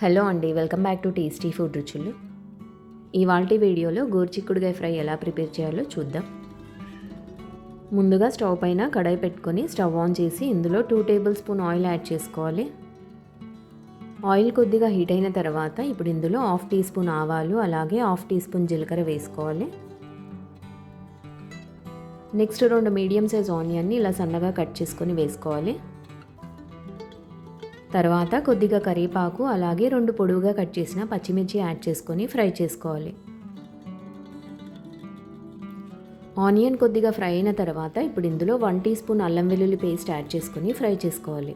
Hello అండి welcome back to tasty food రుచులు. ఇవాళ వీడియోలో గోరుచిక్కుడుగాయ ఫ్రై ఎలా ప్రిపేర్ చేయాలో చూద్దాం. ముందుగా స్టవ్ పైన కడాయి పెట్టుకొని స్టవ్ ఆన్ చేసి ఇందులో two tablespoon oil add చేసుకోవాలి. ఆయిల్ కొద్దిగా హీట్ అయిన తర్వాత ఇప్పుడు ఇందులో హాఫ్ టీ స్పూన్ ఆవాలు అలాగే హాఫ్ టీ స్పూన్ జీలకర్ర వేసుకోవాలి. నెక్స్ట్ రెండు మీడియం సైజ్ ఆనియన్ని ఇలా సన్నగా కట్ చేసుకొని వేసుకోవాలి. తర్వాత కొద్దిగా కరివేపాకు అలాగే రెండు పొడవుగా కట్ చేసిన పచ్చిమిర్చి యాడ్ చేసుకొని ఫ్రై చేసుకోవాలి. ఆనియన్ కొద్దిగా ఫ్రై అయిన తర్వాత ఇప్పుడు ఇందులో వన్ టీ స్పూన్ అల్లం వెల్లుల్లి పేస్ట్ యాడ్ చేసుకొని ఫ్రై చేసుకోవాలి.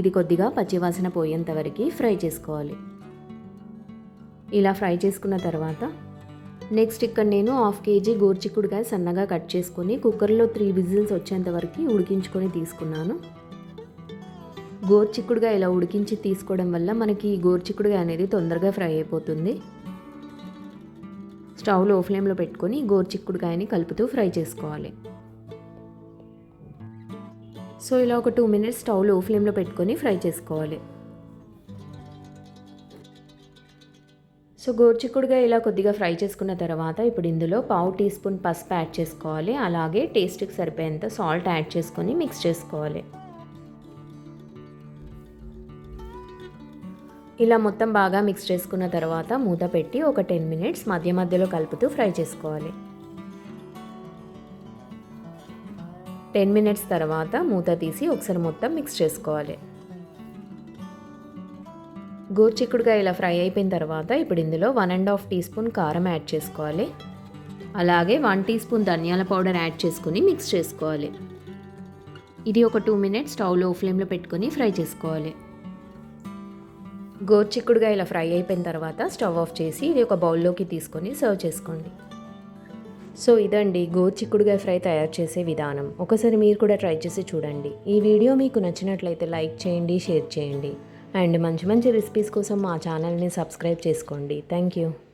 ఇది కొద్దిగా పచ్చివాసన పోయేంత వరకు ఫ్రై చేసుకోవాలి. ఇలా ఫ్రై చేసుకున్న తర్వాత నెక్స్ట్ ఇక్కడ నేను హాఫ్ కేజీ గోర్చిక్కుడుకాయ సన్నగా కట్ చేసుకొని కుక్కర్లో త్రీ విజిల్స్ వచ్చేంత వరకు ఉడికించుకొని తీసుకున్నాను. గోర్చిక్కుడుగా ఇలా ఉడికించి తీసుకోవడం వల్ల మనకి గోర్చిక్కుడుగా అనేది తొందరగా ఫ్రై అయిపోతుంది. స్టవ్లో ఫ్లేమ్లో పెట్టుకొని గోర్చిక్కుడుకాయని కలుపుతూ ఫ్రై చేసుకోవాలి. సో ఇలా ఒక టూ మినిట్స్ స్టవ్లో ఫ్లేమ్లో పెట్టుకొని ఫ్రై చేసుకోవాలి. సో గోర్చిక్కుడుగా ఇలా కొద్దిగా ఫ్రై చేసుకున్న తర్వాత ఇప్పుడు ఇందులో పావు టీ స్పూన్ పసుపు యాడ్ చేసుకోవాలి. అలాగే టేస్ట్కి సరిపోయేంత సాల్ట్ యాడ్ చేసుకొని మిక్స్ చేసుకోవాలి. ఇలా మొత్తం బాగా మిక్స్ చేసుకున్న తర్వాత మూత పెట్టి ఒక టెన్ మినిట్స్ మధ్య మధ్యలో కలుపుతూ ఫ్రై చేసుకోవాలి. టెన్ మినిట్స్ తర్వాత మూత తీసి ఒకసారి మొత్తం మిక్స్ చేసుకోవాలి. గోర్చిక్కుడుగా ఇలా ఫ్రై అయిపోయిన తర్వాత ఇప్పుడు ఇందులో one and half teaspoon కారం యాడ్ చేసుకోవాలి. అలాగే వన్ టీ స్పూన్ ధనియాల పౌడర్ యాడ్ చేసుకుని మిక్స్ చేసుకోవాలి. ఇది ఒక టూ మినిట్స్ స్టవ్లో ఫ్లేమ్లో పెట్టుకొని ఫ్రై చేసుకోవాలి. గోర్చిక్కుడుగా ఇలా ఫ్రై అయిపోయిన తర్వాత స్టవ్ ఆఫ్ చేసి ఇది ఒక బౌల్లోకి తీసుకొని సర్వ్ చేసుకోండి. సో ఇదండి గోర్చిక్కుడుగా ఫ్రై తయారు చేసే విధానం. ఒకసారి మీరు కూడా ట్రై చేసి చూడండి. ఈ వీడియో మీకు నచ్చినట్లయితే లైక్ చేయండి షేర్ చేయండి. అండ్ మంచి మంచి రెసిపీస్ కోసం మా ఛానల్ని సబ్స్క్రైబ్ చేసుకోండి. Thank you.